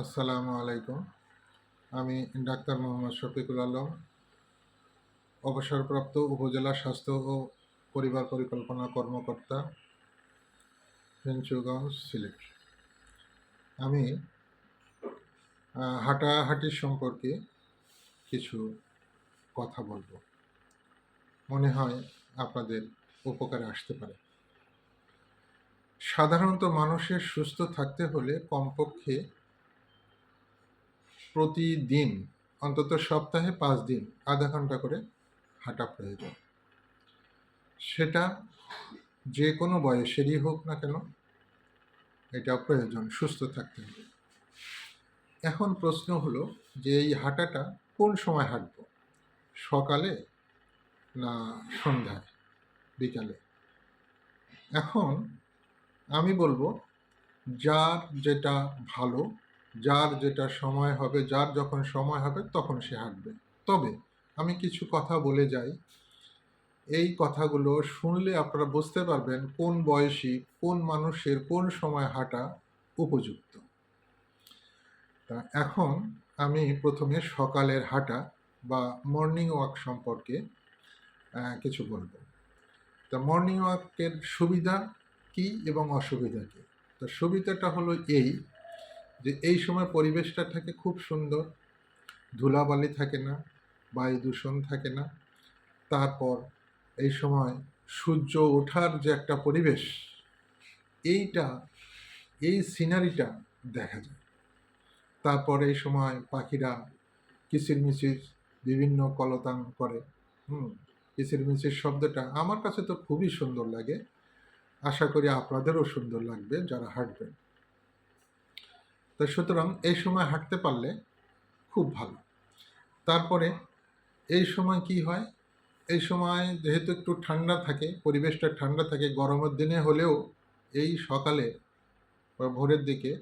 আসসালামু আলাইকুম। আমি ডাক্তার মোহাম্মদ শফিকুল আলম, অবসরপ্রাপ্ত উপজেলা স্বাস্থ্য ও পরিবার পরিকল্পনা কর্মকর্তা ফেঞ্চুগঞ্জ সিলেট। আমি হাঁটাহাঁটি সম্পর্কে কিছু কথা বলব। মনে হয় আপনাদের উপকারে আসতে পারে। সাধারণত মানুষের সুস্থ থাকতে হলে কমপক্ষে প্রতিদিন, অন্তত সপ্তাহে পাঁচ দিন আধা ঘণ্টা করে হাঁটা প্রয়োজন। সেটা যে কোনো বয়সেরই হোক না কেন এটা প্রয়োজন, সুস্থ থাকতে হবে। এখন প্রশ্ন হলো যে এই হাঁটাটা কোন সময় হাঁটবো? সকালে না সন্ধ্যায়, বিকালে? এখন আমি বলব যার যেটা ভালো যার যেটা সময় হবে, যার যখন সময় হবে তখন সে হাঁটবে। তবে আমি কিছু কথা বলে যাই। এই কথাগুলো শুনলে আপনারা বুঝতে পারবেন কোন বয়সী, কোন মানুষের কোন সময় হাঁটা উপযুক্ত। তা এখন আমি প্রথমে সকালের হাঁটা বা মর্নিং ওয়াক সম্পর্কে কিছু বলব। তা মর্নিং ওয়াকের সুবিধা কি এবং অসুবিধা কী? তো সুবিধাটা হলো এই যে এই সময় পরিবেশটা থাকে খুব সুন্দর। ধুলাবালি থাকে না, বায়ু দূষণ থাকে না। তারপর এই সময় সূর্য ওঠার যে একটা পরিবেশ, এইটা, এই সিনারিটা দেখা যায়। তারপর এই সময় পাখিরা কিচিরমিচির বিভিন্ন কলতান করে। হুম, কিচিরমিচির শব্দটা আমার কাছে তো খুবই সুন্দর লাগে। আশা করি আপনাদেরও সুন্দর লাগবে যারা হাঁটবেন। তো সুতরাং এই সময় হাঁটতে পারলে খুব ভালো। তারপরে এই সময় কি হয়? এই সময় যেহেতু একটু ঠান্ডা থাকে, পরিবেশটা ঠান্ডা থাকে, গরমের দিনে হলেও এই সকালে বা ভোরের দিকে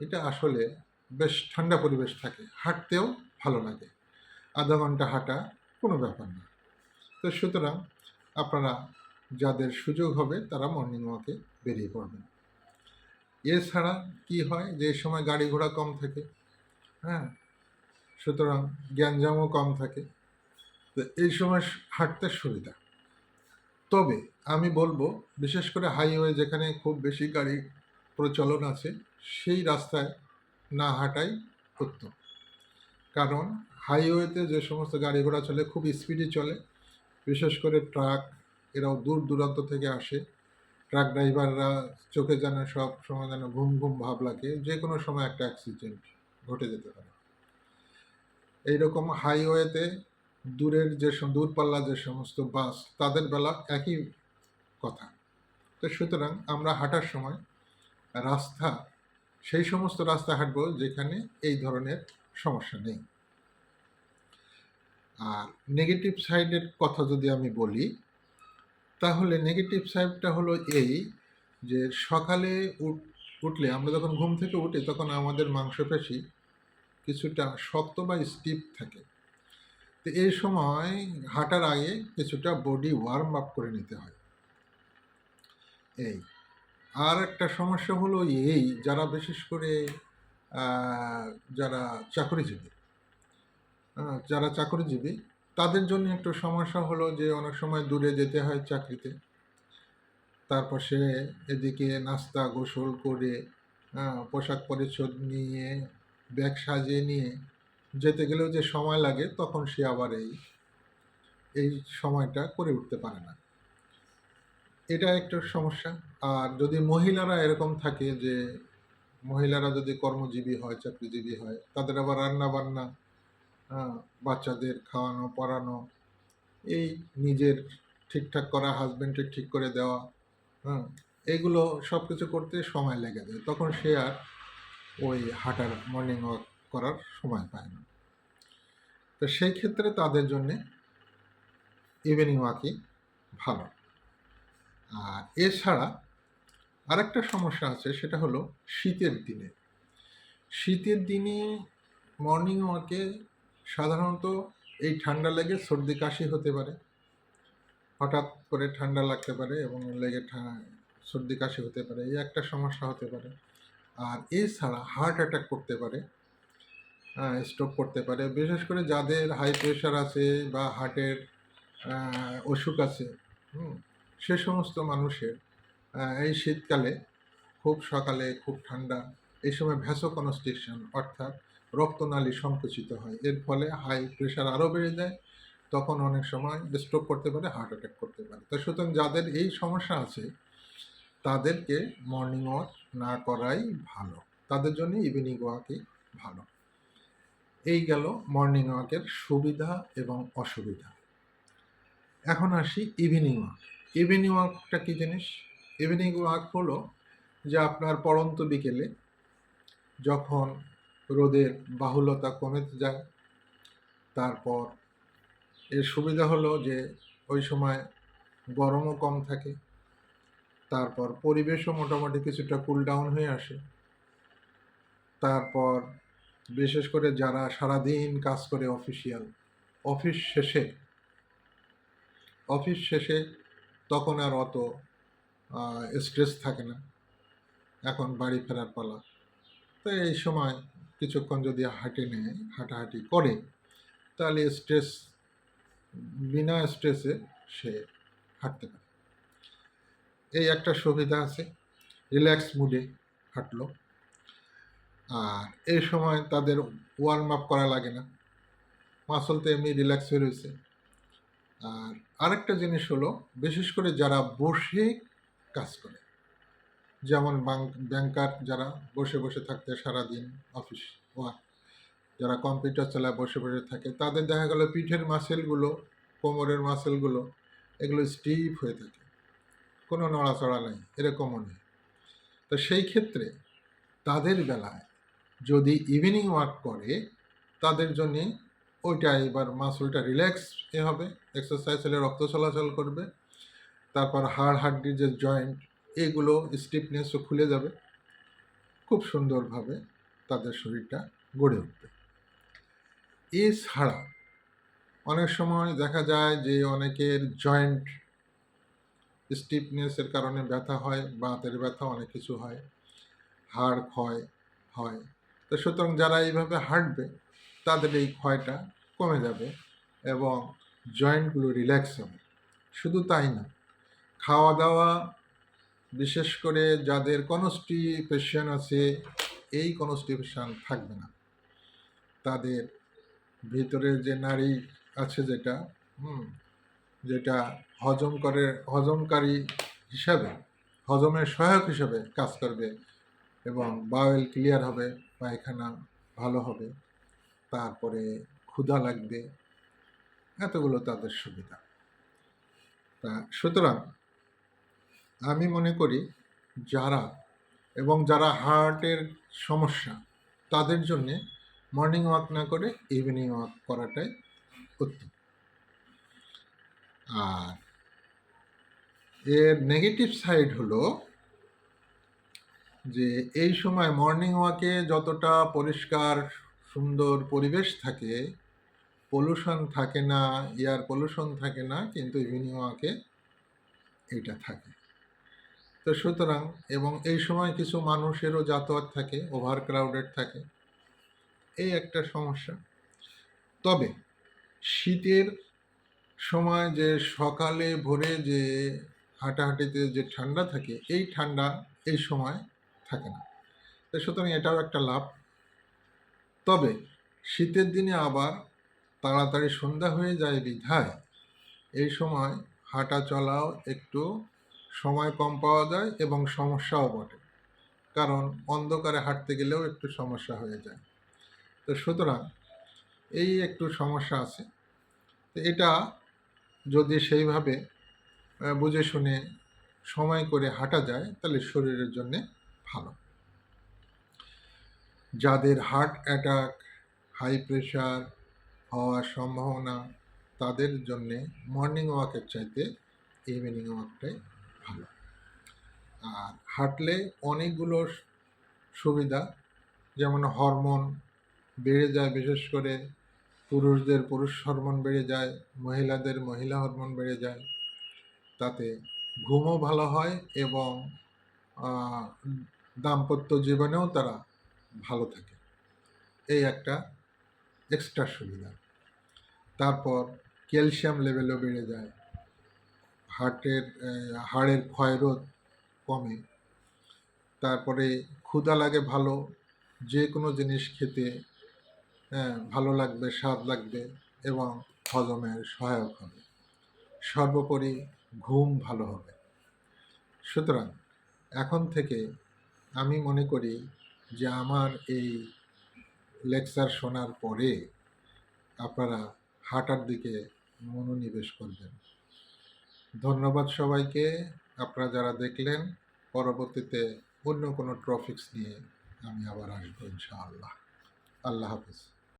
এটা আসলে বেশ ঠান্ডা পরিবেশ থাকে। হাঁটতেও ভালো লাগে। আধা ঘণ্টা হাঁটা কোনো ব্যাপার না। তো সুতরাং আপনারা যাদের সুযোগ হবে তারা মর্নিং ওয়াকে বেরিয়ে পড়বেন। এছাড়া কি হয় যে সময় গাড়ি ঘোড়া কম থাকে হ্যাঁ? সুতরাং গ্যাঞ্জামও কম থাকে। তো এই সময় হাঁটতে সুবিধা। তবে আমি বলব, বিশেষ করে হাইওয়ে যেখানে খুব বেশি গাড়ি প্রচলন আছে, সেই রাস্তায় না হাঁটাই উত্তম। কারণ হাইওয়েতে যে সমস্ত গাড়ি ঘোড়া চলে, খুব স্পিডে চলে। বিশেষ করে ট্রাক, এরাও দূর দূরান্ত থেকে আসে। ট্রাক ড্রাইভাররা চোখে যেন সব সময় যেন ঘুম ঘুম ভাব লাগে যে কোনো সময় একটা অ্যাক্সিডেন্ট ঘটে যেতে পারে। এইরকম হাইওয়েতে দূরের যে দূরপাল্লা যে সমস্ত বাস তাদের বেলা একই কথা। তো সুতরাং আমরা হাঁটার সময় রাস্তা, সেই সমস্ত রাস্তা হাঁটবো যেখানে এই ধরনের সমস্যা নেই। আর নেগেটিভ সাইডের কথা যদি আমি বলি তাহলে নেগেটিভ সাইডটা হলো এই, যে সকালে উঠ- উঠলে, আমরা যখন ঘুম থেকে উঠি, তখন আমাদের মাংসপেশি কিছুটা শক্ত বা স্টিফ থাকে। তো এই সময় হাঁটার আগে কিছুটা বডি ওয়ার্ম আপ করে নিতে হয়। এই। আর একটা সমস্যা হলো এই, যারা বিশেষ করে যারা চাকরিজীবী যারা চাকরিজীবী তাদের জন্য একটু সমস্যা হলো যে অনেক সময় দূরে যেতে হয় চাকরিতে। তারপর সে এদিকে নাস্তা গোসল করে পোশাক পরিচ্ছদ নিয়ে, ব্যাগ সাজিয়ে নিয়ে যেতে গেলেও যে সময় লাগে তখন সে আবার এই এই সময়টা করে উঠতে পারে না। এটা একটা সমস্যা। আর যদি মহিলারা এরকম থাকে যে মহিলারা যদি কর্মজীবী হয়, চাকরিজীবী হয়, তাদের আবার রান্না বান্না বাচ্চাদের খাওয়ানো, পড়ানো, এই নিজের ঠিকঠাক করা হাজবেন্ডের ঠিক করে দেওয়া হ্যাঁ এগুলো সব কিছু করতে সময় লেগে যায়। তখন সে আর ওই হাঁটার মর্নিং ওয়াক করার সময় পায় না। তো সেই ক্ষেত্রে তাদের জন্যে ইভিনিং ওয়াকই ভালো। আর এছাড়া আরেকটা সমস্যা আছে, সেটা হলো শীতের দিনে। শীতের দিনে মর্নিং ওয়াকে সাধারণত এই ঠান্ডা লেগে সর্দি কাশি হতে পারে। হঠাৎ করে ঠান্ডা লাগতে পারে এবং লেগে সর্দি কাশি হতে পারে, এই একটা সমস্যা হতে পারে। আর এছাড়া হার্ট অ্যাটাক করতে পারে স্ট্রোক করতে পারে। বিশেষ করে যাদের হাই প্রেশার আছে বা হার্টের অসুখ আছে সে সমস্ত মানুষের এই শীতকালে খুব সকালে খুব ঠান্ডা, এই সময় ভ্যাসো ভ্যাসোকনস্ট্রিকশন অর্থাৎ রক্তনালী সংকুচিত হয়। এর ফলে হাই প্রেশার আরও বেড়ে যায়, তখন অনেক সময় স্ট্রোক করতে পারে হার্ট অ্যাটাক করতে পারে। তো সুতরাং যাদের এই সমস্যা আছে, তাদেরকে মর্নিং ওয়াক না করাই ভালো। তাদের জন্য ইভিনিং ওয়াকই ভালো। এই গেল মর্নিং ওয়াকের সুবিধা এবং অসুবিধা। এখন আসি ইভিনিং ওয়াক ইভিনিং ওয়াকটা কী জিনিস? ইভিনিং ওয়াক হলো যে আপনার পড়ন্ত বিকেলে যখন রোদের বাহুলতা কমে যায়। তারপর এর সুবিধা হলো যে ওই সময় গরমও কম থাকে। তারপর পরিবেশও মোটামুটি কিছুটা কুল ডাউন হয়ে আসে। তারপর বিশেষ করে যারা সারাদিন কাজ করে অফিসিয়াল অফিস শেষে অফিস শেষে তখন আর অত স্ট্রেস থাকে না। এখন বাড়ি ফেরার পালা। তো এই সময় কিছুক্ষণ যদি হাঁটে নেয়, হাঁটাহাঁটি করে, তাহলে স্ট্রেস বিনা স্ট্রেসে সে হাঁটতে পারে। এই একটা সুবিধা আছে রিল্যাক্স মুডে হাঁটলো। আর এই সময় তাদের ওয়ার্ম আপ করা লাগে না। মাসল তো এমনি রিল্যাক্স হয়ে রয়েছে। আর আরেকটা জিনিস হলো, বিশেষ করে যারা বসে কাজ করে যেমন ব্যাংকার যারা বসে বসে থাকতে সারাদিন অফিস ওয়ার্ক যারা কম্পিউটার চালায় বসে বসে থাকে, তাদের দেখা গেল পিঠের মাসেলগুলো কোমরের মাসেলগুলো এগুলো স্টিফ হয়ে থাকে। কোনো নড়াচড়া নেই, এরকমও নেই। তো সেই ক্ষেত্রে তাদের বেলায় যদি ইভিনিং ওয়াক করে, তাদের জন্যে ওইটা এবার মাসলটা রিল্যাক্স এ হবে এক্সারসাইজ হলে রক্ত চলাচল করবে, তারপর হাড় হাড্ডির যে জয়েন্ট এগুলো স্টিফনেসও খুলে যাবে। খুব সুন্দরভাবে তাদের শরীরটা গড়ে উঠবে। এছাড়া অনেক সময় দেখা যায় যে অনেকের জয়েন্ট স্টিফনেসের কারণে ব্যথা হয়, বাতের ব্যথা অনেক কিছু হয়, হাড় ক্ষয় হয়। তো সুতরাং যারা এইভাবে হাঁটবে, তাদের এই ক্ষয়টা কমে যাবে এবং জয়েন্টগুলো রিল্যাক্স হবে। শুধু তাই না খাওয়া দাওয়া বিশেষ করে যাদের কনস্টিপেশন আছে, এই কনস্টিপেশন থাকবে না। তাদের ভিতরে যে নারী আছে যেটা, হুম, যেটা হজম করে, হজমকারী হিসাবে হজমের সহায়ক হিসাবে কাজ করবে এবং বাওয়েল ক্লিয়ার হবে, পায়খানা ভালো হবে, তারপরে ক্ষুধা লাগবে, এতগুলো তাদের সুবিধা। তা সুতরাং আমি মনে করি যারা এবং যারা হার্টের সমস্যা, তাদের জন্যে মর্নিং ওয়াক না করে ইভিনিং ওয়াক করাটাই উত্তম। আর এর নেগেটিভ সাইড হলো যে এই সময় মর্নিং ওয়াকে যতটা পরিষ্কার, সুন্দর পরিবেশ থাকে পলিউশন থাকে না এয়ার পলিউশন থাকে না, কিন্তু ইভিনিং ওয়াকে এটা থাকে। তো সুতরাং, এবং এই সময় কিছু মানুষেরও যাতায়াত থাকে ওভার ক্রাউডেড থাকে। এই একটা সমস্যা। তবে, শীতের সময় যে সকালে ভোরে যে হাঁটাহাঁটিতে যে ঠান্ডা থাকে, এই ঠান্ডা এই সময় থাকে না। তো সুতরাং এটাও একটা লাভ। তবে, শীতের দিনে আবার তাড়াতাড়ি সন্ধ্যা হয়ে যায় বিধায়, এই সময় হাঁটা চলাও একটু সময় কম পাওয়া যায় এবং সমস্যাও বটে। কারণ অন্ধকারে হাঁটতে গেলেও একটু সমস্যা হয়ে যায়। তো সুতরাং এই একটু সমস্যা আছে। তো এটা যদি সেইভাবে বুঝে শুনে সময় করে হাঁটা যায়, তাহলে শরীরের জন্যে ভালো। যাদের হার্ট অ্যাটাক, হাই প্রেশার হওয়ার সম্ভাবনা, তাদের জন্যে মর্নিং ওয়াকের চাইতে ইভিনিং ওয়াকটাই ভালো। আর হাঁটলে অনেকগুলো সুবিধা, যেমন হরমোন বেড়ে যায় বিশেষ করে পুরুষদের পুরুষ হরমোন বেড়ে যায়, মহিলাদের মহিলা হরমোন বেড়ে যায়। তাতে ঘুমও ভালো হয় এবং দাম্পত্য জীবনেও তারা ভালো থাকে। এই একটা এক্সট্রা সুবিধা। তারপর ক্যালসিয়াম লেভেলও বেড়ে যায়। হার্টের হাড়ের ক্ষয়রোধ কমে। তারপরে ক্ষুধা লাগে ভালো যে কোনো জিনিস খেতে হ্যাঁ, ভালো লাগবে স্বাদ লাগবে এবং হজমের সহায়ক হবে। সর্বোপরি ঘুম ভালো হবে। সুতরাং এখন থেকে আমি মনে করি যে আমার এই লেকচার শোনার পরে আপনারা হাঁটার দিকে মনোনিবেশ করবেন। ধন্যবাদ সবাইকে। আপনারা যারা দেখলেন, পরবর্তীতে অন্য কোনো ট্রফিক্স নিয়ে আমি আবার আসব ইনশাআল্লাহ। আল্লাহ হাফিজ।